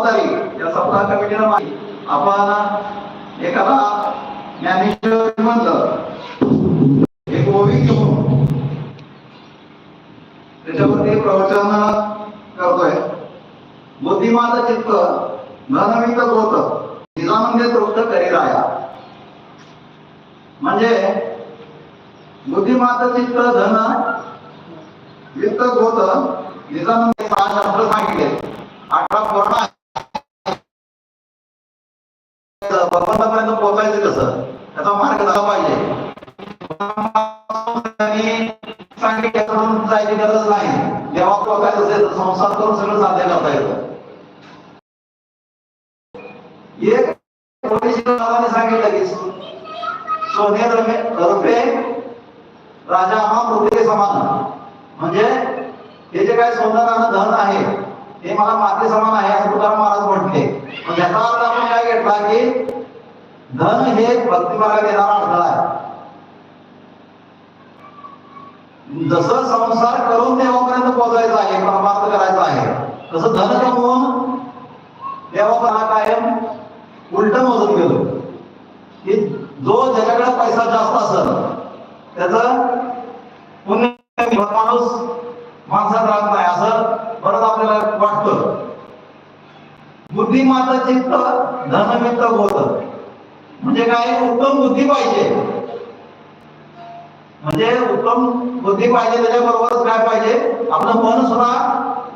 जबाबदारी या सप्ताह कमिटीनं मांडली. आपण एखादा ज्ञानेश्वर म्हणलं एक ओवी घेऊन त्याच्यावरती प्रवचन करतोय. बुद्धिमान चित्त धनवित होत. निजानंदे तृप्त करी राया म्हणजे बुद्धिमान चित्त धन वित्त होत. निजानंद सहा शब्द सांगितले. अठरा पौर्ण करायची गरज नाही. जेव्हा पोहोचायचं असेल तर संसार करून सगळं साध्य करता येतं. एक थोडीशी दादाने सांगितलं की सोने रमे रमे राजा हा पृथ्वी समान. म्हणजे हे जे काय सोनं नाणं धन आहे हे मला माते समान आहे असं तुकाराम महाराज म्हटले. पण याचा अर्थ आपण काय घेतला की धन हे भक्तिमार्गात येणारा अडथळा आहे. जसं संसार करून देवापर्यंत पोहोचायचं आहे परमार्थ करायचा आहे तसं धन कमवून देवापणा कायम उलट मोजत गेलो की जो ज्याच्याकडे पैसा जास्त असेल त्याचं पुण्य माणूस माणसात राहत नाही असं परत आपल्याला वाटत. बुद्धिमात चित्त धनमित्त होत. म्हणजे काय? उत्तम बुद्धी पाहिजे. म्हणजे उत्तम बुद्धी पाहिजे त्याच्याबरोबरच काय पाहिजे. आपलं मन सुद्धा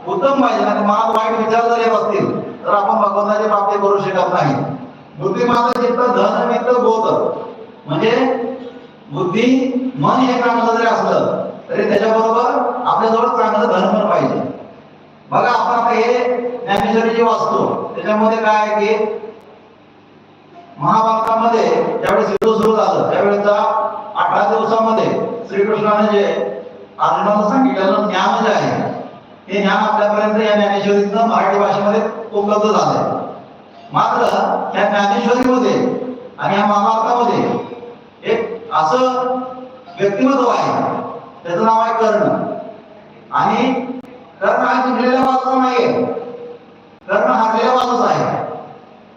उत्तम पाहिजे आणि मनात वाईट विचार जर येत असतील तर आपण भगवंताची प्राप्ती करू शकत नाही. बुद्धिमाता चित्त धन मित्र बोध. म्हणजे बुद्धी मन हे चांगलं जरी असलं तरी त्याच्याबरोबर आपल्याजवळ चांगलं धन पण पाहिजे. बघा आपण आता हे ज्ञानेश्वरी जे वाचतो त्याच्यामध्ये काय आहे की महाभारतामध्ये ज्यावेळेस युद्ध सुरू झालं त्यावेळेचा अठरा दिवसामध्ये श्रीकृष्णाने जे म्हणजे अर्जुनाला सांगितलेलं ज्ञान जे आहे हे ज्ञान आपल्यापर्यंत या ज्ञानेश्वरीतनं मराठी भाषेमध्ये उपलब्ध झालंय. मात्र या ज्ञानेश्वरीमध्ये आणि या महाभारतामध्ये एक असं व्यक्तिमत्व आहे त्याचं नाव आहे कर्ण. आणि कर्ण हा जिंकलेल्या बाजूचा नाहीये. कर्ण हारलेल्या बाजूच आहे.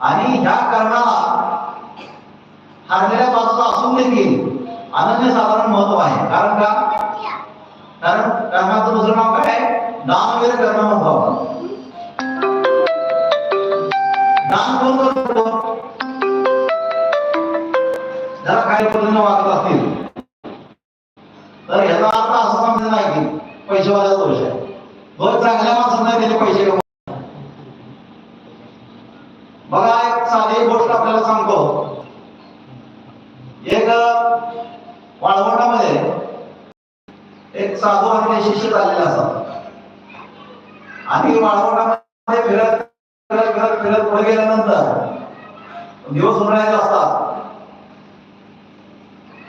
आणि ह्या कर्णाला हारलेल्या बाजूचा असून देखील अनन्यसाधारण महत्त्व आहे. कारण का? कारण कर्णाचं दुसरं नाव काय आहे? दानवीर कर्ण म्हणतो दान कोण करतो? जरा काही पद्धतीने वागत असतील. तर याचा अर्थ असं समजत नाही की पैसेवाल्याचा दोष आहे चांगल्या त्याने पैसे. बघा एक साधी गोष्ट आपल्याला सांगतो. एक वाळवंटामध्ये एक साधू आणि शिष्य झालेला असतात आणि वाळवंटामध्ये फिरत फिरत फिरत फिरत पुढे गेल्यानंतर दिवस उन्हाळ्याचे असतात.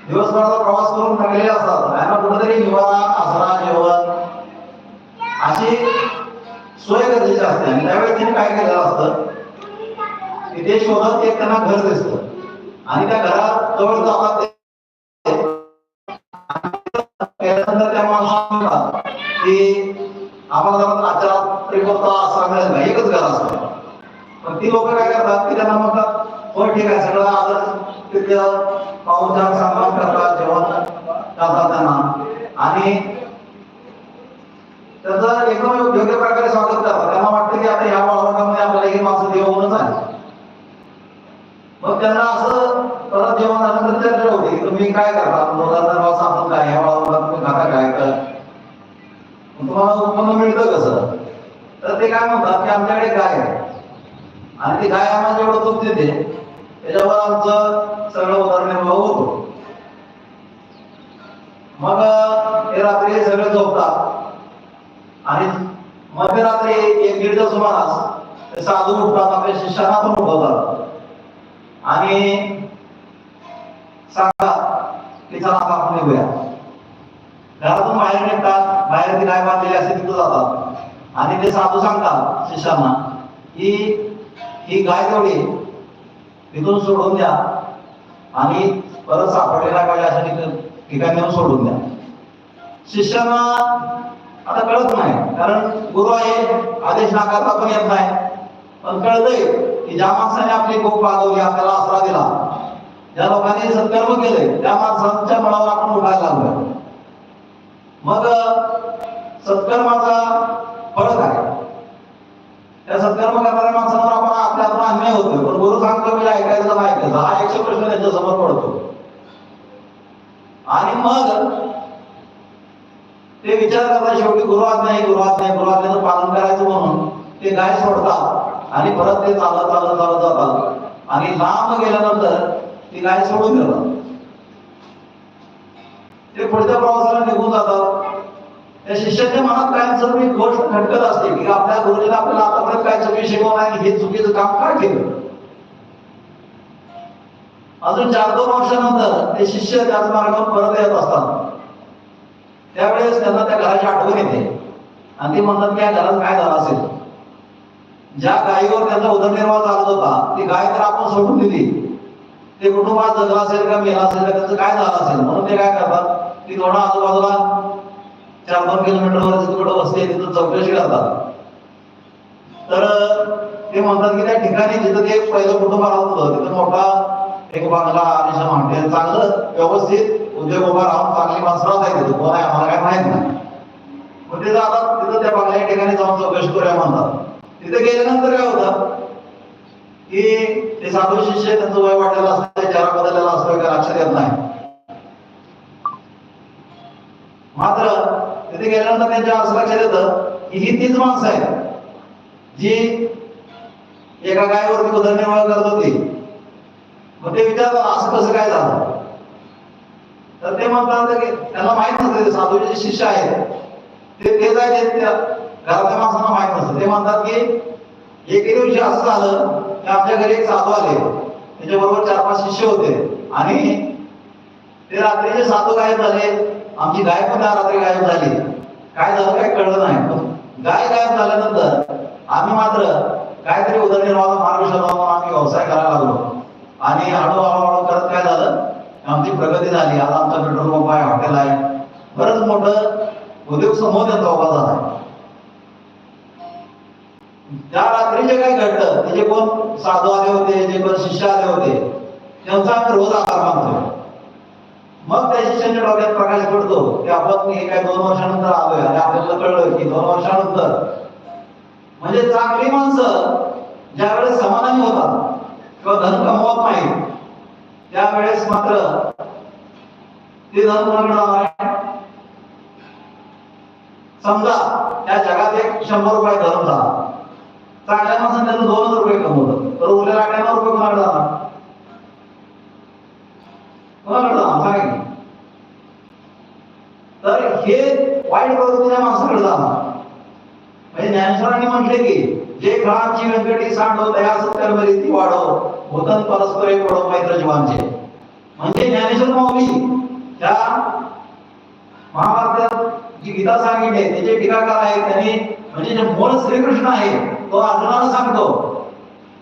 दिवसभराचा प्रवास करून थकलेले असतात. त्यांना कुठेतरी निवारा आसरा जेवण अशी सोय गरजेची असते. आणि त्यावेळेस त्यांनी काय केलेलं असतं? की ते शोधत एक त्यांना घर दिसतं. आणि त्या घरात जवळ जातात त्यानंतर त्या माणसाला म्हणतात की आम्हाला जरा आजच्या करता एकच घर असतं. पण ती लोक काय करतात की त्यांना म्हणतात हो ठीक आहे सगळं आदर तिथलं पाहुणचार सन्मान करतात जेवण करतात त्यांना. आणि त्याचं एकदम योग्य प्रकारे स्वागत करतात. त्यांना वाटतं की आता या वाळवंटामध्ये आपल्याला हे माणसं देऊनच आहे मग त्यांना असं परत जेवण झाल्यानंतर चर्चा होती तुम्ही काय करता? मुलांना काय ह्या वाळवंटात तुम्ही खाता काय कर तुम्हाला उत्पन्न मिळतं कसं तर ते काय म्हणतात की आमच्याकडे गाय आहे आणि ती गाय आम्हाला जेवढं दूध देते त्याच्यावर आमचं सगळं उदरनिर्वाह होतो मग ते रात्री सगळे झोपतात आणि मध्यरात्री एक दीडच्या सुमारास ते साधू उठतात आपल्या शिष्यांना पण उठवतात आणि सांगतात की चला आपण निघूया घरातून बाहेर निघतात बाहेर ती गाय बांधलेली असते तिथं जातात. आणि ते साधू सांगतात शिष्यांना की ही गाय तेवढी तिथून सोडून द्या. आणि परत सापडलेला पाहिजे अशा ठिकाणी सोडून द्या. शिष्यांना आता कळत नाही कारण गुरु आहे आदेश नाकारता पण येत नाही. पण कळतंय की ज्या माणसाने आपली गोप वाजवली आपल्याला आसरा दिला ज्या लोकांनी सत्कर्म केले त्या माणसांच्या मनावर आपण उठायला लागलोय. मग सत्कर्माचा फरक आहे. त्या सत्कर्म करणाऱ्या माणसांवर आपण आपल्या आपण अन्याय होतो पण गुरु सांगतो मी ऐकायचं ऐकायचं हा एकशे प्रश्न त्यांच्यासमोर पडतो. आणि मग ते विचार करतात शेवटी गुरु नाही गुरुवात गुरु आज्ञा आहे गुरु पालन करायचं म्हणून ते गाय सोडतात. आणि परत ते चालत चालत चालत जातात. आणि लांब गेल्यानंतर ती गाय सोडून देतात. ते पुढच्या प्रवासाला निघून जातात. त्या शिष्याच्या मनात कायमस्वरूपी गोष्ट खटकत असते की आपल्या गुरुजीने आपल्याला आतापर्यंत काय चुकी शिकवलं आणि हे चुकीचं काम का केलं? अजून चार दोन वर्षानंतर ते शिष्य त्याच मार्गावर परत येत असतात. त्यावेळेस त्यांना त्या घराची आठवण येते. आणि ते म्हणतात की या घरात काय झालं असेल? ज्या गायीवर त्यांचा उदरनिर्वाह चालत होता ती गाय तर आपण सोडून दिली. ते कुटुंबात जगला असेल का मेला असेल का त्याचं काय झालं असेल? म्हणून ते काय करतात? की थोडा आजूबाजूला चार दोन किलोमीटरवर जिथे कुठं वस्ती आहे तिथं चौकशी घालतात तर ते म्हणतात की त्या ठिकाणी जिथं ते पहिलं कुटुंब राहत होतं तिथं मोठा एक बांगला आणि म्हणते. चांगलं व्यवस्थित उद्योग उभा राहून चांगली माणसं राहत आहे तिथं. कोण आहे आम्हाला काय माहीत नाही. मग ते जातात तिथं त्या बांगल्या ठिकाणी जाऊन चौकशी करूया म्हणतात. तिथे गेल्यानंतर काय होतं की ते साधू शिष्य त्यांचं वय वाढलेलं असतं चेहरा बदललेला असतो का लक्षात येत नाही. मात्र तिथे गेल्यानंतर त्यांच्या असं लक्षात येतं की ही तीच माणसं आहेत जी एका गायवरती उदरनिर्वाह करत होती. मग ते विचारतात असं कसं काय झालं? तर ते म्हणतात की त्यांना माहीत नसतं ते साधूचे जे शिष्य आहेत ते तेच आहेत ते घरातल्या माणसांना माहीत नसतं. ते म्हणतात की एके दिवशी असं झालं की आमच्या घरी एक साधू आले त्याच्याबरोबर चार पाच शिष्य होते. आणि ते रात्रीचे साधू गायब झाले? आमची गाय पण त्या रात्री गायब झाली. काय झालं काय कळलं नाही. पण गाय गायब झाल्यानंतर आम्ही मात्र काहीतरी उदरनिर्वाहाचा मार्ग शोधावा म्हणून आम्ही व्यवसाय करायला लागलो. आणि हळूहळू करत काय झालं? आमची प्रगती झाली. आज आमचा पेट्रोल पंप आहे हॉटेल आहे. बरंच मोठं उद्योग समोर त्यांचा उभा झाला. त्या रात्री जे काही घडलं? ते जे कोण साधू आले होते जे कोण शिष्य आले होते त्यांचा आम्ही रोज आभार मानतो मग त्या शिष्याच्या डोक्यात प्रकाश पडतो की आपण हे काय दोन वर्षानंतर आलोय आणि आपल्याला कळलं की दोन वर्षानंतर. म्हणजे चांगली माणसं ज्या वेळेस समाधानी होतात किंवा धन कमवत नाही त्यावेळेस मात्र ते धन कोणाकडे समजा त्या जगात एक शंभर रुपये धन झाला चांगल्या माणसाने त्यानं दोन हजार रुपये कमवलं तर उरलेला अठ्ठ्याण्णव रुपये कोणाकडे जाणार कोणाकडे जाणार सांगा की. तर हे वाईट प्रवृत्तीच्या माणसाकडे जाणार म्हणजे ज्ञानेश्वरांनी म्हटले की जे खेळांची व्यंकटी सांडो तया सत्कर्म रीती वाढव. परस्पर एक पडो मैत्र जीवांचे म्हणजे ज्ञानेश्वर माऊली त्या महाभारतात जी गीता सांगितली आहे त्याचे टीकाकार आहेत त्यांनी म्हणजे जे मूळ श्रीकृष्ण आहे तो अर्जुनाला सांगतो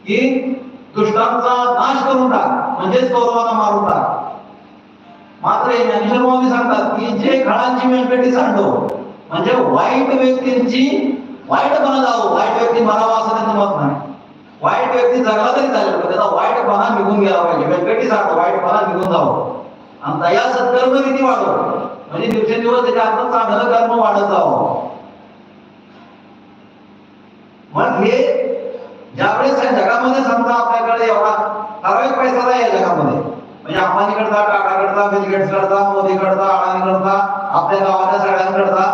की दुष्टांचा नाश करून टाक म्हणजेच कौरवाला मारून टाक. मात्र हे ज्ञानेश्वर माऊली सांगतात की जे खळांची व्यंकटी सांडो म्हणजे वाईट व्यक्तींची वाईटपणा जावं वाईट व्यक्ती मरावा असं त्यांचं मत नाही. वाईट व्यक्ती जगला तरी चालेल पण त्याचा वाईटपणा निघून गेला पाहिजे. म्हणजे व्यंकटी वाईटपणा निघून जावं. आणि दया सत्कर्म किती वाढव म्हणजे दिवसेंदिवस त्याच्या आपण चांगलं कर्म वाढत जावं. मग हे ज्यावेळेस जगामध्ये समजा आपल्याकडे एवढा ठराविक पैसा नाही आहे जगामध्ये. म्हणजे अंबानीकडचा टाटाकडचा बिलगेट्सकडचा मोदीकडचा अडाणीकडचा आपल्या गावाच्या सगळ्यांकडचा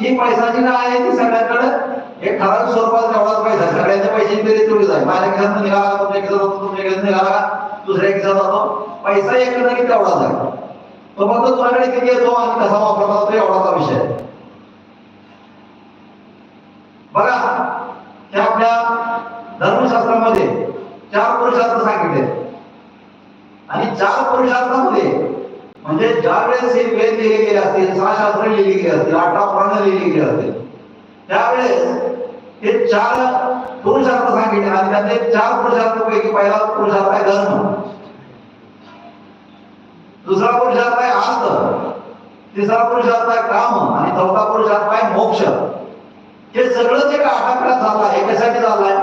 ही पैशाची काय आहे? ती सगळ्यांकडे एक ठराविक स्वरूपात तेवढाच पैसा आहे. सगळ्यांच्या पैशाची बेरीज तेवढीच आहे माझ्या खिशात निघाला का तुमच्या खिशात जातो तुमच्या खिशात निघाला का? दुसऱ्या खिशात जातो पैसा एक की तेवढाच आहे. तो फक्त तुझ्याकडे किती येतो आणि कसा वापरला जातो एवढाचा विषय बघा त्या आपल्या धर्मशास्त्रामध्ये चार पुरुषार्थ सांगितले. आणि चार पुरुषार्थामध्ये म्हणजे ज्या वेळेस हे वेद लिहिले गेले असतील सहा शास्त्र लिहिली गेली असतील अठरा पुराण लिहिली गेली असतील त्यावेळेस हे चार पुरुषार्थ सांगितले. आणि त्यातले चार पुरुषार्थपैकी पहिला पुरुषार्थ आहे धर्म. दुसरा पुरुषार्थ आहे अर्थ तिसरा पुरुषार्थ आहे काम. आणि चौथा पुरुषार्थ आहे मोक्ष. हे सगळं जे का आटापिटात झालं आहे कशासाठी झालंय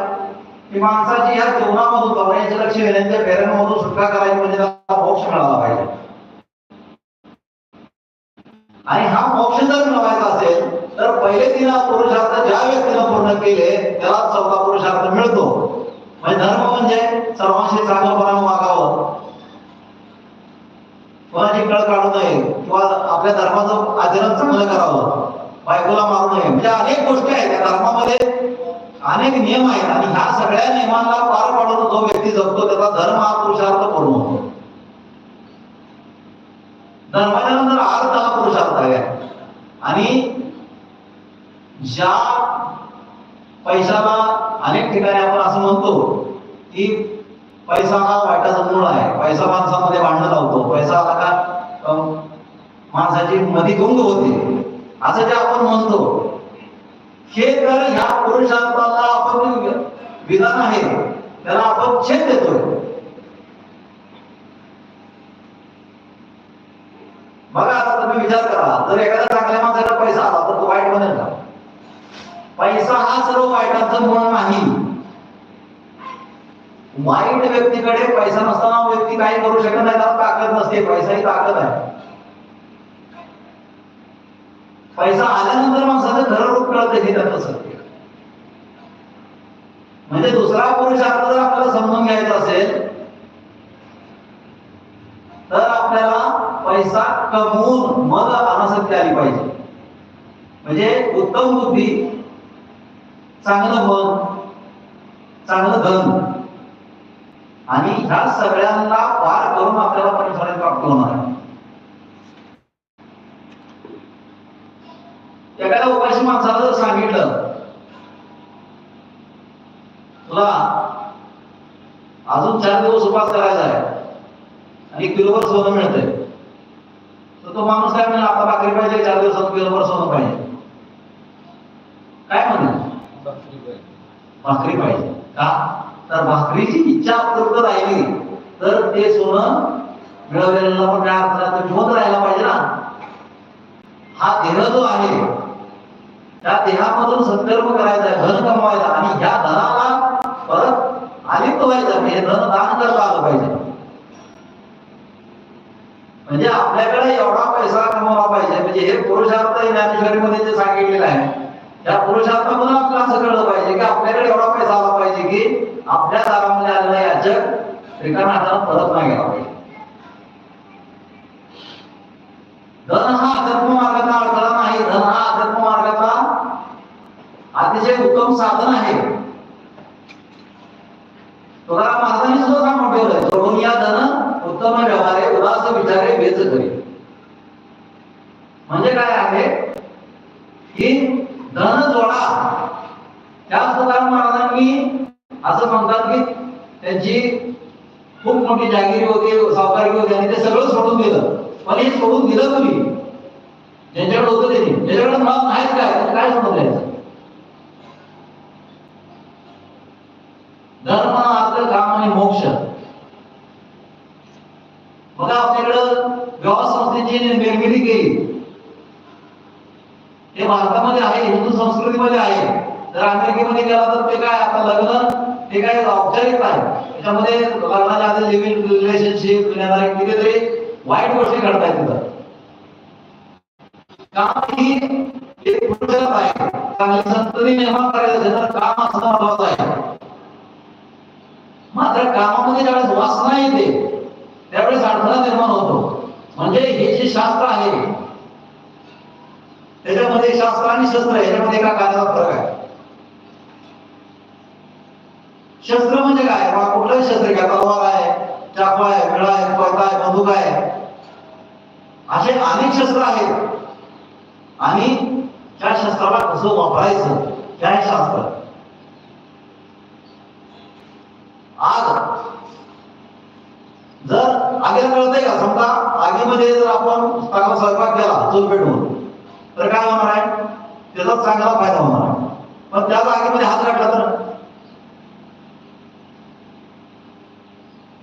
की माणसाची या जीवनामधून गवण्याचे लक्ष येण्याच्या फेऱ्यांमधून सुटका करायची म्हणजे त्याला मोक्ष मिळाला पाहिजे. आणि हा मोक्ष जर मिळवायचा असेल तर पहिले तीन पुरुषार्थ ज्या व्यक्तीनं पूर्ण केले त्याला चौथा पुरुषार्थ मिळतो. म्हणजे धर्म म्हणजे सर्वांशी चांगलपणाने वागावं. कोणाची कळ काढू नये किंवा आपल्या धर्माचं आचरण चांगलं करावं. बायकोला मारू नये. म्हणजे अनेक गोष्टी आहेत. त्या धर्मामध्ये अनेक नियम आहेत. आणि ह्या सगळ्या नियमांना पार पाडून जो व्यक्ती जगतो त्याचा धर्म हा पुरुषार्थ पूर्ण होतो. धर्माच्या नंतर अर्थ हा पुरुषार्थ आहे आणि ज्या पैशाला अनेक ठिकाणी आपण असं म्हणतो की पैसा हा वाईटाचं मूळ आहे. पैसा माणसामध्ये भांडण लावतो. पैसा आला का माणसाची मधी गुंग होते. असं जे आपण म्हणतो हे तर ह्या पुरुषार्थाला आपण विधान आहे. त्याला आपण छेद देतोय. बघा आता तुम्ही विचार करा. जर एखाद्या चांगल्या माणसाला पैसा आला तर तो वाईट बनेल का? पैसा हा सर्व वाईटाचं मूळ नाही. वाईट व्यक्तीकडे पैसा नसताना व्यक्ती काही करू शकत नाही त्याला ताकद नसते पैसा ही ताकद आहे. पैसा आल्यानंतर माणसाचं खरं रूप कळतं हे त्याचं सत्य. म्हणजे दुसरा पुरुषार्थ जर आपल्याला समजून घ्यायचा असेल तर आपल्याला पैसा कमवून मग अनासक्ती आली पाहिजे. म्हणजे उत्तम बुद्धी चांगलं मन चांगलं धन आणि ह्या सगळ्यांना पार करून आपल्याला परमेश्वराने प्राप्त होणार आहे. एखाद्या उपाशी माणसाला जर सांगितलं तुला अजून चार दिवस उपास करायचा आहे आणि किलोभर सोनं मिळतंय. तर तो माणूस काय म्हणेल आता भाकरी पाहिजे चार दिवसात किलोभर सोनं पाहिजे काय म्हणेल भाकरी पाहिजे. का? तर भाकरीची इच्छा उपलब्ध राहिली. तर ते सोनं मिळवलेलं पण काय अर्थ जिवंत राहायला पाहिजे ना. हा देह जो आहे त्या देहामधून सत्कर्म करायचा धन कमवायचा आणि ह्या धनाला परत आलिप्त व्हायचं म्हणजे धन दान करता आलं पाहिजे. म्हणजे आपल्याकडे एवढा पैसा कमवला पाहिजे. म्हणजे हे पुरुषार्थ ज्ञानेश्वरी मध्ये जे सांगितलेलं आहे त्या पुरुषार्थामधून आपल्याला असं कळलं पाहिजे की आपल्याकडे एवढा पैसा आला पाहिजे की आपल्या दारामध्ये आलेला याचक रिकाम्या हाताने परत नाही गेला पाहिजे. धन हा अधर्म मार्गाचा अडथळा नाही. धन हा अधर्म मार्गाचा अतिशय उत्तम साधन आहे. तुकाराम महाराजांनी सुद्धा सांगून ठेवलंय सोडून या धन उत्तम व्यवहारे उदास विचारे वेच करी. म्हणजे काय आहे? की धन जोडा त्याच तुकाराम महाराजांनी असं म्हणतात की त्यांची खूप मोठी जागिरी होती सावकारी होती आणि ते सगळं सोडून दिलं. पण हे सोडून दिलं तुम्ही ज्यांच्याकडे होतं त्यांनी ज्याच्याकडे मुळात नाहीच काय काय सोडून द्यायचं धर्म अर्थ काम आणि मोक्ष. बघा आपल्याकडं व्यवस्था संस्थेची निर्मिती केली. हे भारतामध्ये आहे हिंदू संस्कृतीमध्ये आहे. जर अमेरिकेमध्ये गेला तर ते काय आता लग्न ते काय औपचारिक आहे. त्याच्यामध्ये लग्नाच्या आधी लिव्हिंग रिलेशनशिप कितीतरी वाईट गोष्टी घडतायत तिथं. काम ही एक पुरुषात आहे. चांगली संतती निर्माण करायचं असेल तर काम असणं महत्वाचं आहे. मात्र कामामध्ये ज्यावेळेस वासना येते त्यावेळेस अडथळा निर्माण होतो. म्हणजे हे जे शास्त्र आहे त्याच्यामध्ये शास्त्र आणि शस्त्र याच्यामध्ये एका कार्याचा फरक आहे. शस्त्र म्हणजे काय? बा कुठलंही शस्त्र काय तलवार आहे चाकू आहे खिळा आहे कोयता आहे बंदूक आहे. असे अनेक शस्त्र आहेत. आणि त्या शस्त्राला कसं वापरायचं? ते आहे शास्त्र. आग जर आगीला कळतंय का? समजा आगीमध्ये जर आपण स्वयंपाक केला चूल पेटवून. तर काय होणार आहे? त्याचा चांगला फायदा होणार आहे. पण त्या जागेमध्ये हात घातला तर?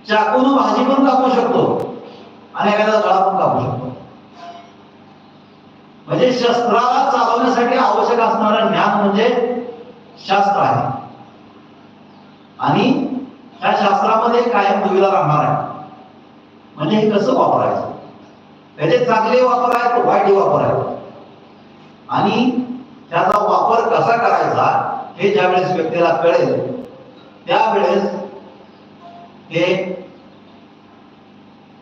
चाकून भाजी पण कापू शकतो. आणि एखादा गळा पण कापू शकतो. म्हणजे शस्त्राला चालवण्यासाठी आवश्यक असणारं ज्ञान म्हणजे शास्त्र आहे. आणि त्या शास्त्रामध्ये कायम दुविधा राहणार आहे. म्हणजे हे कसं वापरायचं? त्याचे चांगले वापर आहेत वाईट वापर आहेत. आणि त्याचा वापर कसा करायचा हे ज्यावेळेस व्यक्तीला कळेल त्यावेळेस हे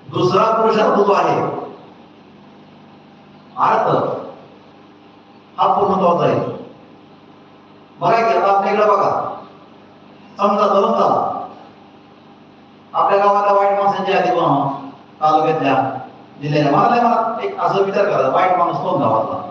दुसरा पुरुषार्थ जो आहे. अर्थ हा पूर्णत्वाचा आहे. बघा की आता आपल्या इकडे बघा. समजा धरून झाला आपल्या गावातल्या वाईट माणसांची यादी बनवा तालुक्यातल्या जिल्ह्याच्या मला नाही मला एक असं विचार करा वाईट माणूस कोण गावातला?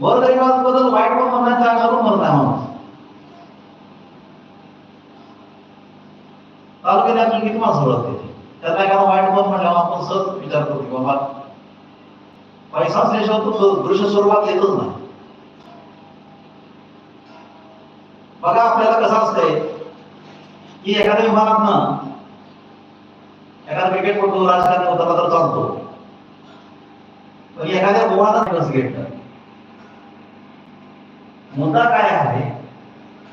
गोरगरिबांबद्दल वाईट पण म्हणण्याचा करून पण म्हणत आहोत माणूस. तालुक्यात आपली किती माणसं ओळखते? त्यात एखादा वाईट पण म्हणल्यावर आपण सहज विचार करतो की बाबा पैसा असल्याशिवाय तो दृश्य स्वरूपात येतच नाही. बघा आपल्याला कसं असतंय की एखाद्या विमानातनं एखादा क्रिकेटपटू राजकारणी उतरला तर चालतो. पण एखाद्या गोवाला बस घेतलं? मुद्दा काय आहे?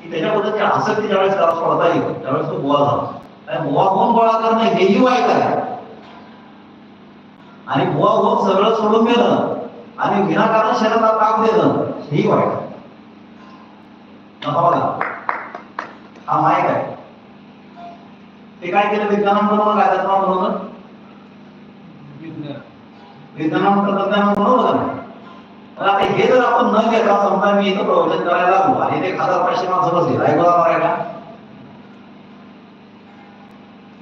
की त्याच्याबद्दलची आसक्ती ज्यावेळेस त्याला सोडता येईल त्यावेळेस तो गोवा झाला. आणि गोवा होऊन गोळा करणं हेही वाईट आहे. आणि गोवा होऊन सगळं सोडून गेलं आणि विनाकारण शरीराला ताप देणं हेही वाईट आहे. हा माईक आहे. ते काय केलं? विज्ञानानं बनवलं काय? बनवलं? विज्ञानानं तंत्रज्ञानानं बनवलं का आता हे जर आपण न घेता समजा मी इथं प्रवचन करायला लागलो आणि ते एक हजार पाचशे माणसं बसली ऐकू का?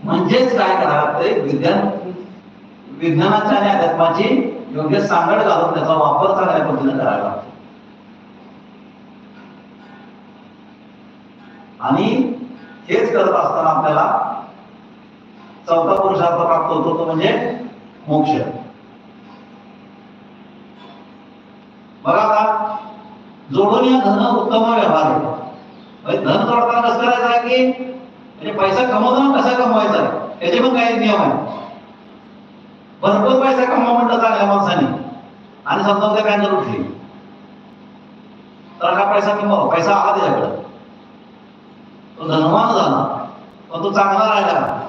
म्हणजेच काय करावं ते विज्ञान विज्ञानाच्या आणि अध्यात्माची योग्य सांगड घालून त्याचा वापर चांगल्या पद्धतीने करायला लागतो. आणि हेच करत असताना आपल्याला चौथा पुरुषार्थ प्राप्त होतो तो म्हणजे मोक्ष. बघा आता जोडून या धन उत्तम व्यवहार आहे. म्हणजे धन जोडताना कसं करायचं आहे की म्हणजे पैसा कमवताना कसा कमवायचा आहे? त्याचे पण काही नियम आहे भरपूर पैसा कमवा म्हणलं चांगल्या माणसाने. आणि समजा उद्या कॅन्सर उठली. तर का पैसा कमवा पैसा आला त्याच्याकडे. तो धनवान झाला. पण तो चांगला राहिला.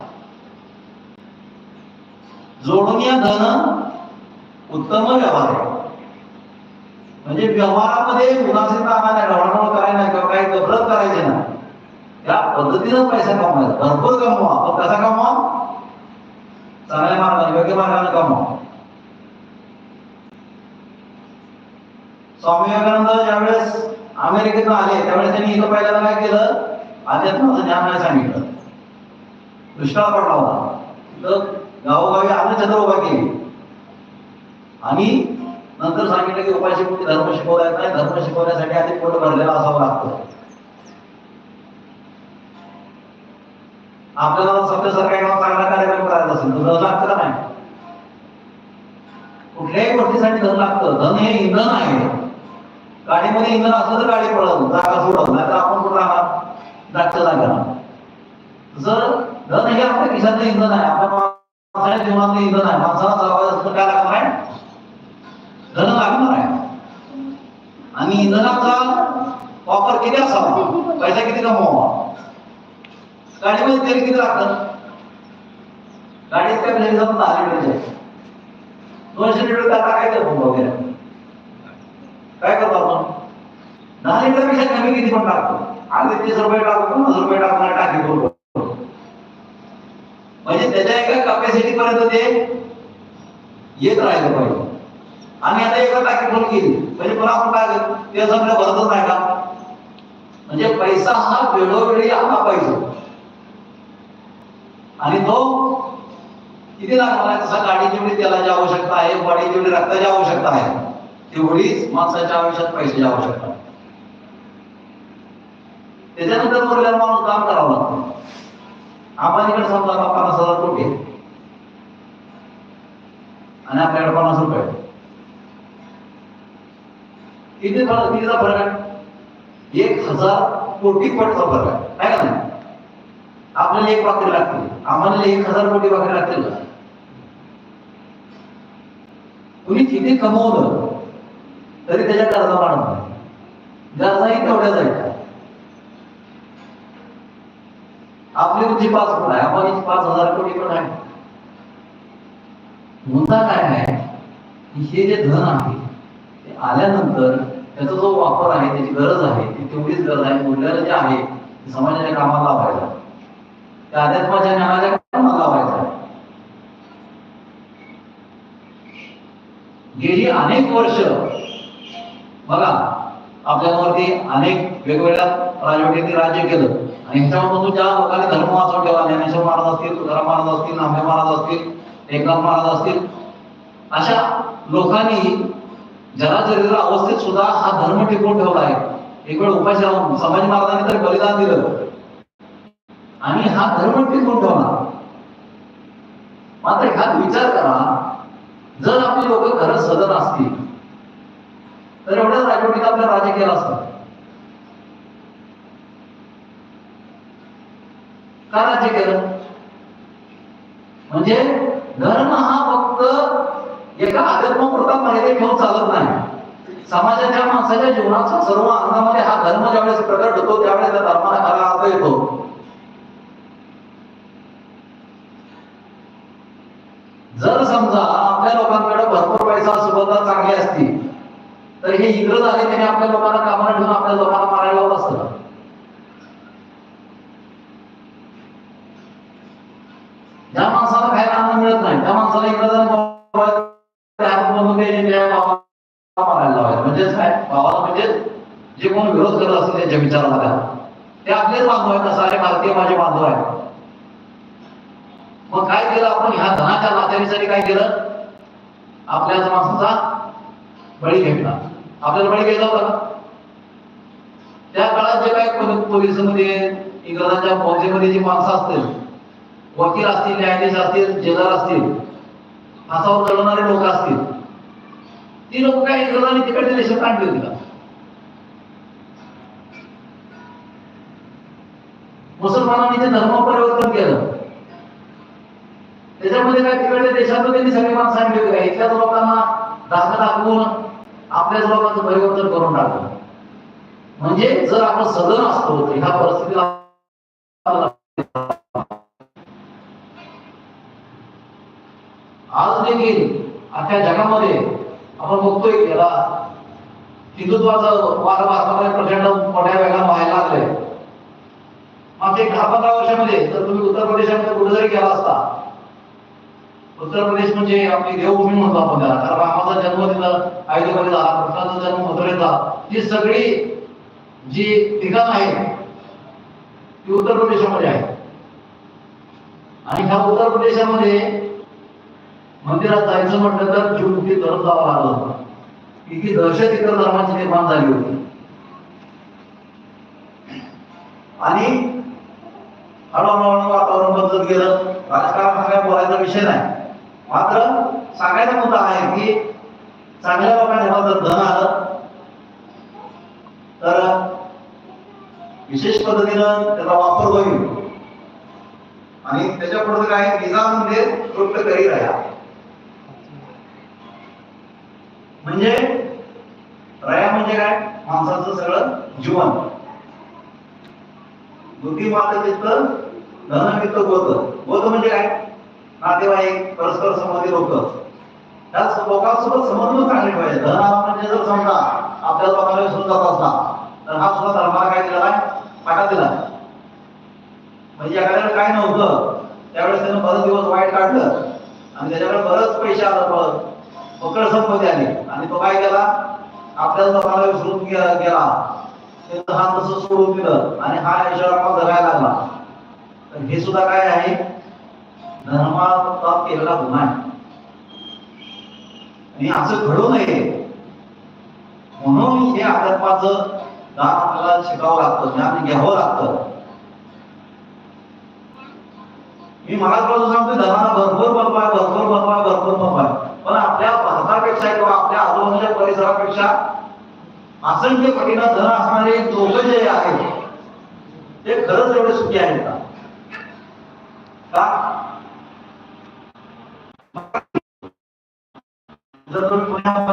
जोडून या धन उत्तम व्यवहार आहे. म्हणजे व्यवहारामध्ये उदासीनता आणायला ढवळाढवळ करायला किंवा काही गफलत करायची ना त्या पद्धतीनं पैसा कमवायचा. भरपूर कमवा. पण कसा कमवा? चांगल्या मार्गाने योग्य मार्गाने कमवा. स्वामी विवेकानंद ज्यावेळेस अमेरिकेतून आले त्यावेळेस त्यांनी इथं पहिल्यांदा काय केलं? अध्यात्माचं ज्ञान नाही सांगितलं. दुष्काळ पडला होता. तिथं गावोगावी अन्नछत्र उभा केली. आणि नंतर सांगितलं की उपाशी पोटी धर्म शिकवला येत नाही धर्म शिकवण्यासाठी आधी पोट भरलेला असावं लागतं. आपल्याला सध्या एखादा चांगला कार्यक्रम करायचा असेल तर धन लागतं का नाही? कुठल्याही गोष्टीसाठी धन लागतं. धन हे इंधन आहे. गाडीमध्ये इंधन असलं तर गाडी पळवू जागा सोडत नाही तर आपण कुठं राहणार? जागच्या जागा जर धन हे आपल्या खिशातलं इंधन आहे आपल्या माणसाच्या जीवनातलं इंधन आहे माणसाला चालवायचं असतं काय लागणार आहे? धन लागणार आहे. आणि इंधनाचा वापर किती असावा? पैसा किती कमवावा? गाडीमध्ये तेल किती लागतं गाडीत काय म्हणजे समजा दहा लिटरचे दोनशे लिटर काय टाकायचं बंब वगैरे? काय करतो आपण? दहा लिटरपेक्षा कमी किती पण टाकतो. अगदी तीस रुपये टाकतो पन्नास रुपये टाकतो टाकी करू म्हणजे त्याच्या एका कपॅसिटी पर्यंत ते येत राहिलं पाहिजे. आणि आता एका पॅकेट होऊन केली. म्हणजे पुन्हा आपण काय ते आपल्या भरतच नाही का? म्हणजे पैसा हा वेळोवेळी आला पाहिजे. आणि तो किती लागणार आहे? तसा गाडी जेवढी तेलाची आवश्यकता आहे बॉडी जेवढी रक्ताची आवश्यकता आहे तेवढीच माणसाच्या आयुष्यात पैशाची आवश्यकता आहे. त्याच्यानंतर उरलेला माणूस काम करावं लागतं. आपण इकडे समजा पन्नास हजार कोटी आणि आपल्याकडे पन्नास रुपये किती फरक कितीचा फरक आहे? एक हजार कोटी पटचा फरक आहे. काय का नाही? आपल्याला एक भाकरी लागते आम्हाला एक हजार कोटी भाकरी लागतील. का कुणी किती कमवलं तरी त्याच्या कर्जा वाढत नाही. गरजाही तेवढ्या जायच्या आपली उंची पाच फूट आहे. आम्हाला पाच हजार कोटी पण आहे. मुद्दा काय आहे? हे जे धन आहे ते आल्यानंतर त्याचा जो वापर आहे त्याची गरज आहे ती तेवढीच गरज आहे. मूल्याला जे आहे समाजाच्या कामाला लावायचं. त्या अध्यात्माच्या ज्ञानाच्या कामाला लावायचा. गेली अनेक वर्ष बघा आपल्यावरती अनेक वेगवेगळ्या राजवटींनी राज्य केलं. आणि ह्याच्यामधून ज्या लोकांनी धर्म वाचून ठेवला ज्ञानेश्वर महाराज असतील तुकाराम महाराज असतील नामदेव महाराज असतील एकनाथ महाराज असतील अशा लोकांनी जराचरित्र अवस्थेत सुद्धा हा धर्म टिकवून ठेवला आहे. एक वेळ उपाय समाज मार्गाने तर बलिदान दिलं. आणि हा धर्म टिकवून ठेवला. मात्र ह्यात विचार करा जर आपली लोक खरं सदन असतील तर एवढ्या राजवटीत आपल्या राज्य केलं असतं. का राज्य केलं? म्हणजे धर्म हा फक्त एका अध्यात्मापुरता मर्यादित ठेवून चालत नाही. समाजाच्या माणसाच्या जीवनाचा सर्व अंगामध्ये हा धर्म ज्यावेळेस प्रकट होतो त्यावेळेस त्या धर्माला खरा अर्थ येतो. जर समजा आपल्या लोकांकडे भरपूर पैसा सुबत्ता चांगली असती तर हे इंग्रज आले त्याने आपल्या लोकांना कामाला ठेवून आपल्या लोकांना मारायला असतं ज्या माणसाला खायला अन्न मिळत नाही त्या माणसाला इंग्रजांनी बाबा- त्या हात बांधून द्यायचे, त्या बाबाला मारायला लावायचं म्हणजेच काय बाबाला म्हणजे जे कोण विरोध करत असतील त्यांच्या विचाराला ते आपलेच बांधव आहेत ना सारे भारतीय माझे बांधव आहेत. मग काय केलं आपण? ह्या धनाच्या नात्यासाठी काय केलं? आपल्याच माणसाचा बळी घेतला. आपल्याला बळी घ्यायचा होता त्या काळात जे काय पोलिसमध्ये इंग्रजांच्या फौजेमध्ये जी माणसं असतील वकील असतील न्यायाधीश असतील जेलर असतील हातावर चढवणारे लोक असतील ती लोक काय इंग्रजांनी तिकडच्या देशात आणली होती का मुसलमानांनी ते धर्म परिवर्तन केलं. त्याच्यामध्ये काय तिकडे देशातून त्यांनी सगळी माणसं आणली होती. का इथल्याच लोकांना दाखल दाखवून आपल्याच लोकांचं परिवर्तन करून टाकलं. म्हणजे जर आपण सदन असतो ह्या परिस्थितीला आज देखील अख्या जगामध्ये आपण बघतोय त्याला. हिंदुत्वाचं वार भारतामध्ये प्रचंड मोठ्या वेगानं व्हायला लागलंय. मागच्या दहा पंधरा वर्षामध्ये जर तुम्ही उत्तर प्रदेशामध्ये कुठे जरी गेला असता. उत्तर प्रदेश म्हणजे आपली देवभूमी म्हणतो आपण त्याला. कारण रामाचा जन्म तिथं अयोध्येमध्ये झाला कृष्णाचा जन्म मथुरेचा झाला ती सगळी जी ठिकाण आहे ती उत्तर प्रदेशामध्ये आहे आणि ह्या उत्तर प्रदेशामध्ये मंदिरात जायचं म्हटलं तर जीवमुक्ती धर्म जावं लागलं होतं. इतकी दहशत इतर धर्माची निर्माण झाली होती. आणि हळूहळू वातावरण बदलत गेलं. राजकारण हा काय बोलायचा विषय नाही. मात्र सांगायचा मुद्दा आहे की चांगल्या लोकांना जर धन आलं. तर विशेष पद्धतीनं त्याचा वापर होईल. आणि त्याच्या पुढे काय निजाम म्हणजे तृप्त करी राहा म्हणजे रया म्हणजे काय? माणसाचं सगळं जीवन. बुद्धी मात्र तिथं धन गोत गोत म्हणजे काय? नातेवाईक परस्पर संबंधी लोक. त्या लोकांसोबत संबंध चांगले पाहिजे धन म्हणजे जर समजा आपल्या लोकांना विसरून जात असला तर हा सुद्धा धर्माला काय दिला आहे फाटा दिला. म्हणजे याकडे काय नव्हतं. त्यावेळेस त्यानं बरेच दिवस वाईट काढलं आणि त्याच्याकडे बरंच पैसे आलं परत. पकड संपत्ती आली. आणि तो काय केला? आपल्या लोकांना विसरून गेला. हा तसं सोडून दिलं. आणि हा ईश्वराला जगायला लागला. तर हे सुद्धा काय आहे? धर्मात केलेला गुन्हा आहे. आणि असं घडू नये. म्हणून हे अध्यात्माचं दान आपल्याला शिकावं लागतं ज्ञान घ्यावं लागतं. मी मला तुला सांगतो धर्माला भरपूर बनवाय आहे भरपूर बनवाय आहे भरपूर पंप आहे. पण आपल्या भारतापेक्षा किंवा आपल्या आजूबाजूच्या परिसरापेक्षा असंख्य पटीनं धन असणारे लोक जे आहेत ते खरंच एवढे सुखी आहेत का? का जर तुम्ही पुण्यात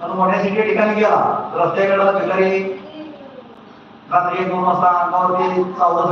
तर मोठ्या सिटी ठिकाणी गेला रस्त्याकडे भिकारी रात्री एक दोन वाजता अंगावरती चौदा